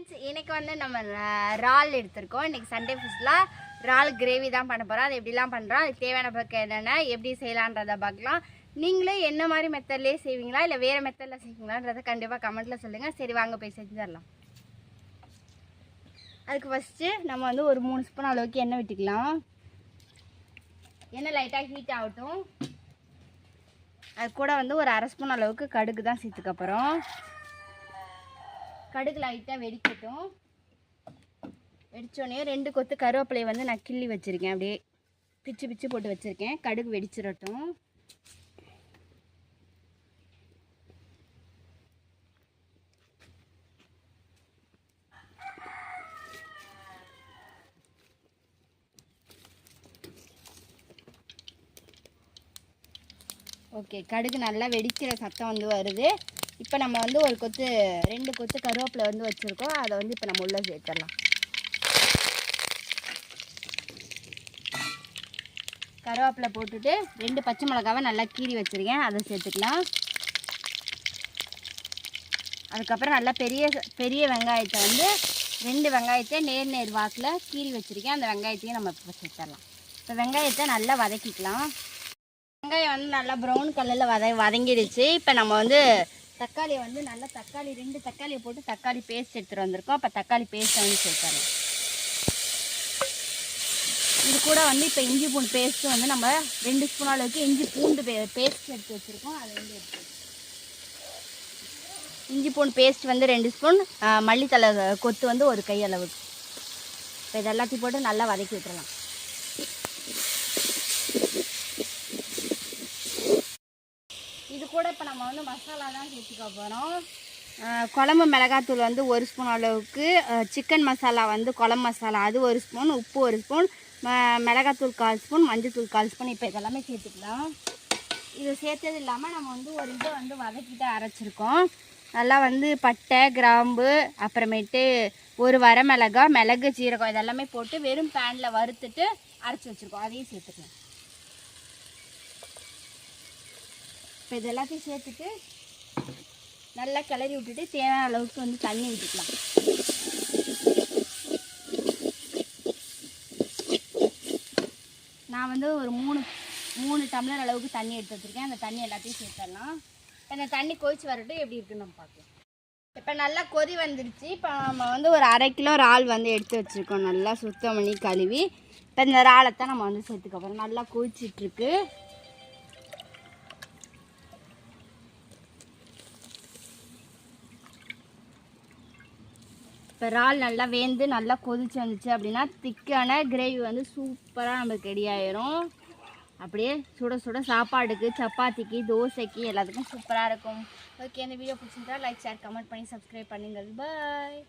Friends இன்றைக்கி வந்து நம்ம இறால் எடுத்திருக்கோம். இன்றைக்கி சண்டே ஃபுட்ஸில் இறால் கிரேவி தான் பண்ண போகிறோம் அது எப்படிலாம் பண்ணுறோம் அதுக்கு தேவையான பக்கம் என்னென்ன? எப்படி செய்யலான்றதை பார்க்கலாம். நீங்களே என்ன மாதிரி மெத்தட்லேயே செய்வீங்களா? இல்லை வேறு மெத்தடில் செய்வீங்களான்றதை கண்டிப்பாக கமெண்ட்டில் சொல்லுங்கள் சரி வாங்க போய் செஞ்சு தரலாம். அதுக்கு ஃபஸ்ட்டு நம்ம வந்து ஒரு மூணு ஸ்பூன் அளவுக்கு எண்ணெய் விட்டுக்கலாம். எண்ணெய் லைட்டாக ஹீட் ஆகட்டும். அது கூட வந்து ஒரு அரை ஸ்பூன் அளவுக்கு கடுகு தான் சேர்த்துக்கப்புறம் கடுகு லைட்டாக வெடிக்கட்டும். வெடித்தோடனே ரெண்டு கொத்து கருவேப்பிலையை வந்து நான் கிள்ளி வச்சுருக்கேன். அப்படியே பிச்சு பிச்சு போட்டு வச்சுருக்கேன். கடுகு வெடிச்சிடட்டும். ஓகே கடுகு நல்லா வெடிக்கிற சத்தம் வந்து வருது. இப்போ நம்ம வந்து ஒரு கொத்து ரெண்டு கொத்து கருவேப்பிலை வந்து வச்சுருக்கோம். அதை வந்து இப்போ நம்ம உள்ளே சேர்த்துடலாம். கருவேப்பிலை போட்டுட்டு ரெண்டு பச்சை மிளகாவை நல்லா கீறி வச்சுருக்கேன். அதை சேர்த்துக்கலாம். அதுக்கப்புறம் நல்லா பெரிய பெரிய வெங்காயத்தை வந்து ரெண்டு வெங்காயத்தை நேர் நேர் வாக்கில் கீறி வச்சுருக்கேன். அந்த வெங்காயத்தையும் நம்ம இப்போ சேர்த்துடலாம். இப்போ வெங்காயத்தை நல்லா வதக்கிக்கலாம். வெங்காயம் வந்து நல்லா ப்ரௌன் கலரில் வத வதங்கிடுச்சு இப்போ நம்ம வந்து தக்காளியை வந்து நல்லா தக்காளி ரெண்டு தக்காளியை போட்டு தக்காளி பேஸ்ட் எடுத்துகிட்டு வந்திருக்கோம். அப்போ தக்காளி பேஸ்ட்டை வந்து சேர்த்துறோம் இது கூட வந்து இப்போ இஞ்சி பூண்டு பேஸ்ட்டு வந்து நம்ம ரெண்டு ஸ்பூன் அளவுக்கு இஞ்சி பூண்டு பே பேஸ்ட் எடுத்து வச்சுருக்கோம். அதை வந்து எடுத்து இஞ்சி பூண்டு பேஸ்ட் வந்து ரெண்டு ஸ்பூன் மல்லித்தலை கொத்து வந்து ஒரு கை அளவுக்கு. இப்போ இது எல்லாத்தையும் போட்டு நல்லா வதக்கி விட்டுறலாம். கூட இப்போ நம்ம வந்து மசாலா தான் சேர்த்துக்க போகிறோம் குழம்பு மிளகாத்தூள் வந்து ஒரு ஸ்பூன் அளவுக்கு சிக்கன் மசாலா வந்து குழம்பு மசாலா அது ஒரு ஸ்பூன் உப்பு ஒரு ஸ்பூன் மிளகாத்தூள் கால் ஸ்பூன் மஞ்சத்தூள் கால் ஸ்பூன் இப்போ இதெல்லாமே சேர்த்துக்கலாம். இது சேர்த்தது இல்லாமல் நம்ம வந்து ஒரு இதை வந்து வதக்கிட்டு அரைச்சிருக்கோம். நல்லா வந்து பட்டை கிராம்பு அப்புறமேட்டு ஒரு வரமிளகா மிளகு சீரகம் இதெல்லாமே போட்டு வெறும் பேனில் வறுத்துட்டு அரைச்சி வச்சுருக்கோம். அதையும் சேர்த்துக்கலாம். இப்போ இது எல்லாத்தையும் சேர்த்துட்டு நல்லா கிளறி விட்டுட்டு தேவையான அளவுக்கு வந்து தண்ணி விட்டுக்கலாம் நான் வந்து ஒரு மூணு மூணு டம்ளர் அளவுக்கு தண்ணி எடுத்து வச்சுருக்கேன். அந்த தண்ணி எல்லாத்தையும் சேர்த்துடலாம். இப்போ இந்த தண்ணி கொதிச்சு வரட்டும். எப்படி இருக்குன்னு நம்ம பார்க்கலாம். இப்போ நல்லா கொதி வந்துடுச்சு இப்போ நம்ம வந்து ஒரு அரை கிலோ இறால் வந்து எடுத்து வச்சுருக்கோம். நல்லா சுத்தம் பண்ணி கழுவி. இப்போ இந்த இறாலை தான் நம்ம வந்து சேர்த்துக்க போகிறோம் நல்லா கொதிச்சிட்ருக்கு இப்போ இறால் நல்லா வேந்து நல்லா கொதிச்சு வந்துச்சு அப்படின்னா திக்கான கிரேவி வந்து சூப்பராக நமக்கு ரெடி ஆயிரும். அப்படியே சுட சுட சாப்பாடுக்கு சப்பாத்திக்கு தோசைக்கு எல்லாத்துக்கும் சூப்பராக இருக்கும். ஓகே இந்த வீடியோ பிடிச்சிருந்தா லைக் ஷேர் கமெண்ட் பண்ணி சப்ஸ்கிரைப் பண்ணுங்கள். பாய்